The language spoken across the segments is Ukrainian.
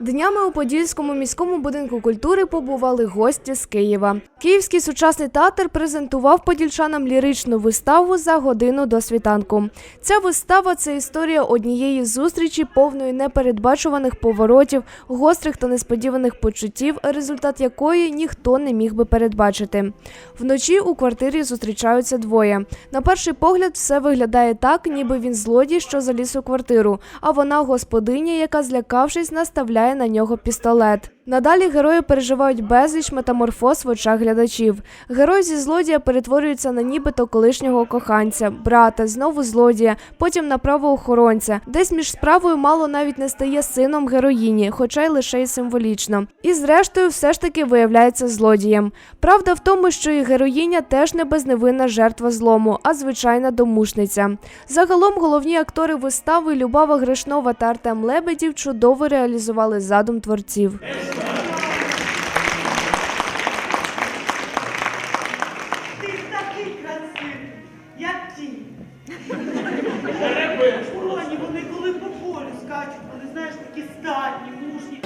Днями у Подільському міському будинку культури побували гості з Києва. Київський сучасний театр презентував подільчанам ліричну виставу за годину до світанку. Ця вистава це історія однієї зустрічі, повної непередбачуваних поворотів, гострих та несподіваних почуттів, результат якої ніхто не міг би передбачити. Вночі у квартирі зустрічаються двоє. На перший погляд, все виглядає так, ніби він злодій, що заліз у квартиру, а вона господиня, яка, злякавшись, наставляє на нього пістолет. Надалі герої переживають безліч метаморфоз в очах глядачів. Герой зі злодія перетворюється на нібито колишнього коханця, брата, знову злодія, потім на правоохоронця. Десь між справою мало навіть не стає сином героїні, хоча й лише й символічно. І зрештою, все ж таки виявляється злодієм. Правда в тому, що і героїня теж не безневинна жертва злому, а звичайна домушниця. Загалом головні актори вистави Любава Гришнова та Артем Лебедів чудово реалізували задум творців.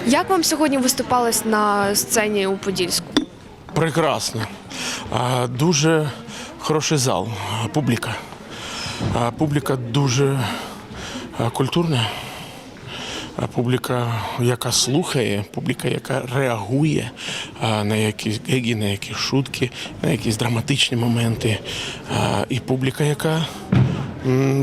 Як вам сьогодні виступалось на сцені у Подільську? Прекрасно. Дуже хороший зал, публіка. Публіка дуже культурна. Публіка, яка слухає, публіка, яка реагує на якісь гегі, на якісь шутки, на якісь драматичні моменти. І публіка, яка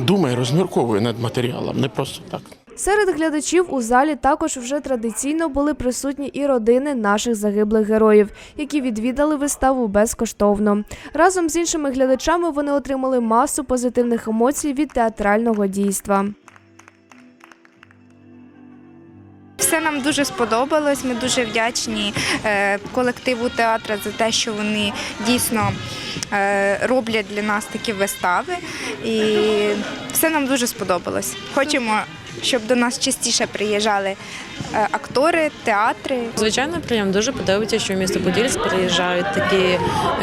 думає, розмірковує над матеріалом, не просто так. Серед глядачів у залі також вже традиційно були присутні і родини наших загиблих героїв, які відвідали виставу безкоштовно. Разом з іншими глядачами вони отримали масу позитивних емоцій від театрального дійства. Все нам дуже сподобалось. Ми дуже вдячні е, колективу театру за те, що вони дійсно е, роблять для нас такі вистави. І все нам дуже сподобалось. Хочемо, щоб до нас частіше приїжджали е, актори, театри. Звичайно, приємно. Дуже подобається, що в місто Подільськ приїжджають такі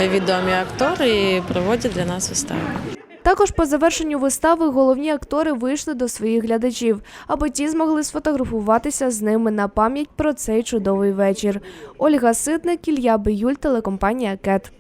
відомі актори і проводять для нас вистави. Також по завершенню вистави головні актори вийшли до своїх глядачів, аби ті змогли сфотографуватися з ними на пам'ять про цей чудовий вечір. Ольга Ситник, Ілля Биюль, телекомпанія Кет.